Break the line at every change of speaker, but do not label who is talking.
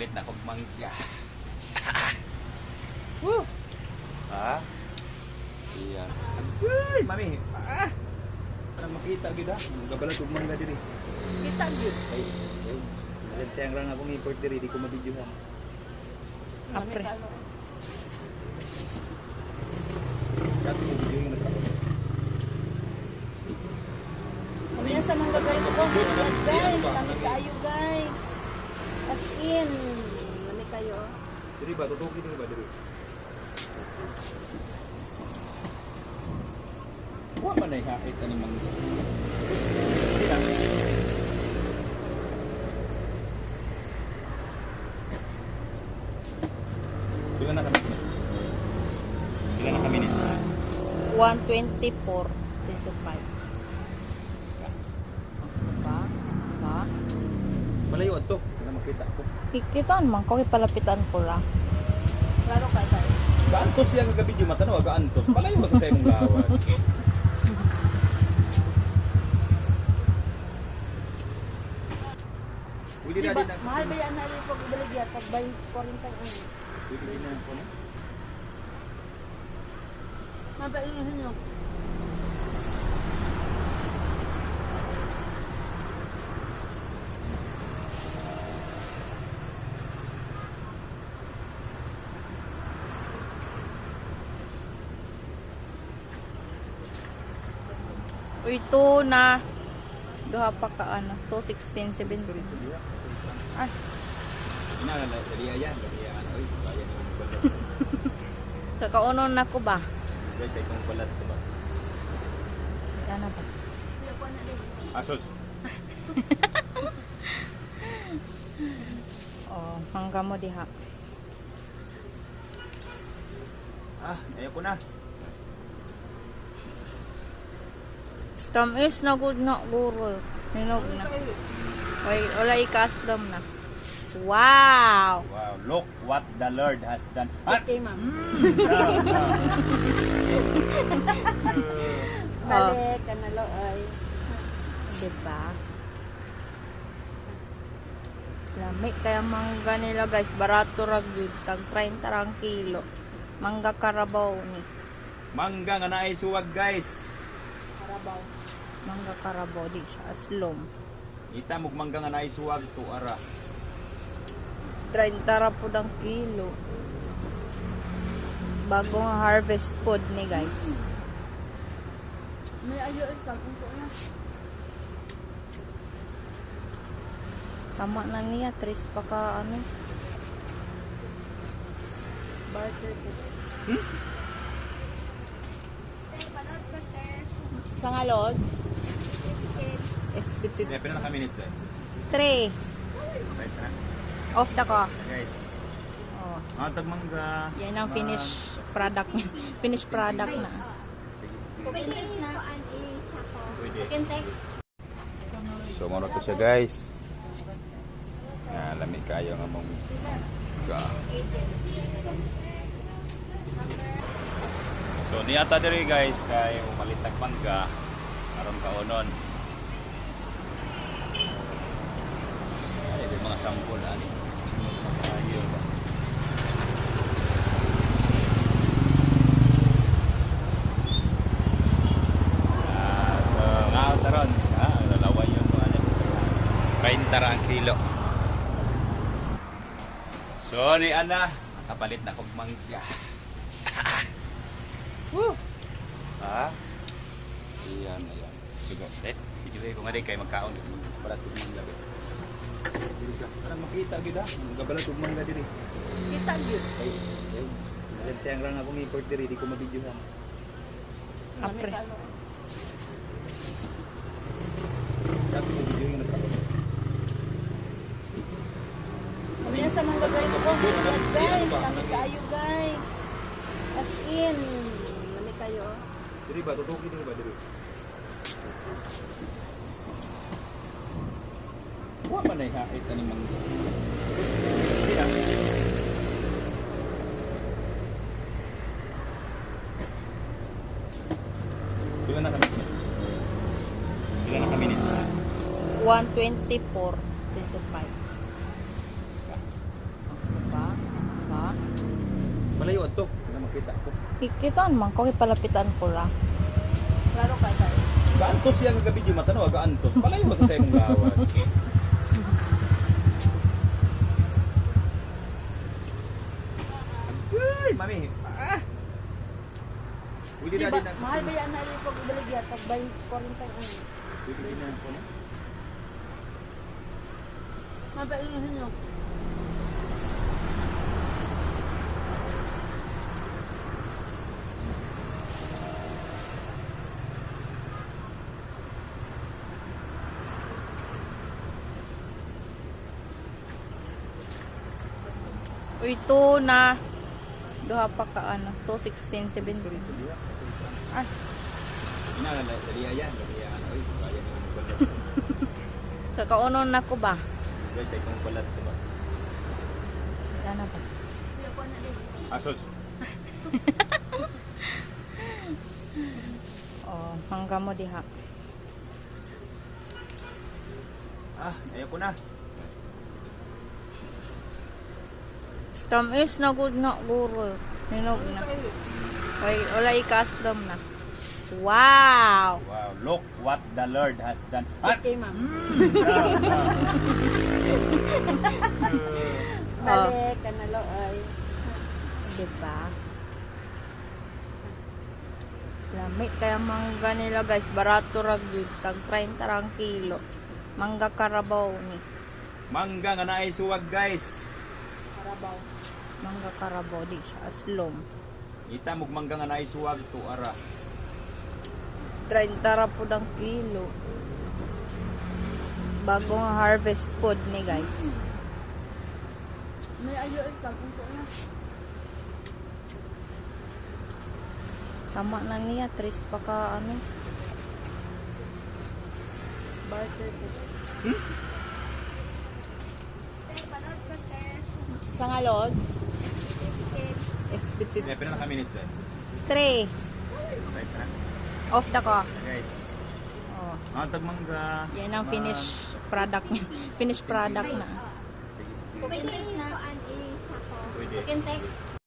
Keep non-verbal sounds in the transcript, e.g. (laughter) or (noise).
Lit na kong mangga. (laughs) Woo! Ha? Iyan. Ay, mami. Ah! Parang makita gid ha. Gabalan kong mangga diri.
Kita gyud.
Ay, ay. Alam siyang lang akong import diri, di ko mabidyohan.
Apre.
Dati mo video yung nagkakaroon.
Kami na sa mga guys. Guys, kami kayo guys. As in, kami kayo.
Diri ba? Tutuki diri ba? Diri. Wa man ay ani mangga. Dira. Pila na kami? Pila na kami minutes?
124. 25. Ba? Ba?
Malayo para makita ko.
Ikitaan man ko, ipalapitan ko ra.
Klaro ka tayo.
Gaantos siya nga video matanaw, gaantos. Palayo ba sa sayong lawas? Pwede na din ang
mahal ba yan na pag-ibaligya? Pag 20, 40 ang ano.
Pwede din na ako na.
Mahal ba
ito na. Duha pa ka ano. 216, 17. Ay,
Inaalala, dali ayan, dali ayan. Oy, bayan yung balat. (laughs)
kakaunon na ko ba?
Kay kong balat ko ba?
Yan na ba?
Asos. (laughs)
Oh, hanggang mo diha.
Ah, ayoko na.
Tamis na good na guro. Hinog na. Wait, wala i-custom na. Wow!
Wow, look what the Lord has done. Ah,
Okay, ma'am. (laughs)
ah,
Balik, kanalo ay.
Diba? Lami kaya mangga nila guys. Barato ra gyud Tag 30 rang kilo. Mangga karabaw ni.
Mangga nga naay suwag guys.
Karabaw.
Mangga karabaw di siya aslom.
Ita mug mangga nga naay suwag to ara.
30 ra pud ang kilo. Bagong harvest food ni guys.
May ayo ay sa kung na.
Tama na niya. Tris pa ka ano.
Barter ko.
Sa ngalod? FB
Kaya pila na ka minutes eh.
3.
Guys, ha?
Off the ko.
Guys,
Oh.
ang tag mangga.
Yan ang
Ah,
finish product niya. Finish product na.
Na.
Pwede. So, muna to siya guys. Na, lamig kayo nga mong ga. So, niata diri guys kay umalitag mangga aron kaunon. Ay, may mga sampol ani. Ayun ba? Ah, so, nga taron. Ah, dalawa yun mga ano. 30 ra ang kilo. So, ni Ana, nakapalit na kong mangga. (laughs) Woo! Ha? Iyan, ayan. Sige, let. Video ko nga din kay magkaon. Balat kong mangga. Parang makita gid ha. Gabalat kong mangga diri.
Kita gyud.
Ay, ay. Alam siyang lang akong import diri, di ko mabidyohan.
Apre.
Dati mo video yung nagkakaroon.
Kami na sa mga guys ko. Guys, kami kayo guys. As in, kami kayo.
Diri ba? Tutuki diri ba? Diri. Wa man ay hait ani mangga. Dira. Pila na kami? Pila na kami minutes?
124. 25.
man to. Wala makita ko.
Ikitan man ko palapitan ko lang.
Klaro ka tayo.
Gaantos siya nga gabi matanaw, gaantos. Palayo ba sa sa imong gawas? Ay, mami. Ah! Pwede na din ang
mahal ba yan na rin pag ibaligya? Pag 20, 40 ano?
Pwede din ang kuno.
Mabailan nyo.
Uy, to na. Duha pa ka ano, 216, 17. Ah,
na ano, (laughs)
kakaunon na ko ba?
Gay kay kong balat ko ba?
Ano ba?
Asos. (laughs)
Oh, hangga mo diha.
Ah, ayoko na.
Tamis na good na guro. Sinog na. Wait, wala i-custom na. Wow!
Wow, look what the Lord has done. Ah,
Okay, ma'am. (laughs)
Oh.
Balik, kanalo ay.
Diba? Lami kaya mangga nila guys. Barato rag yun. Tag 30 rang kilo. Mangga karabaw ni.
Mangga nga naay suwag guys.
Karabaw.
Mangga karabaw di siya aslom.
Ita mog mangga nga naay suwag to ara.
30 ra po ang kilo. Bagong harvest food ni guys.
May ayo ay sampung ko na.
Tama na niya. Tris pa ka ano.
Barter ko.
Sa ngalod?
May
FB50.
pila na ka minutes eh.
3.
Guys, na.
Off the ko.
Guys,
Oh.
ang tag mangga.
Yan ang finish product niya. Finish product na.
Sige, sige.
Pwede na.
Pwede.
Text.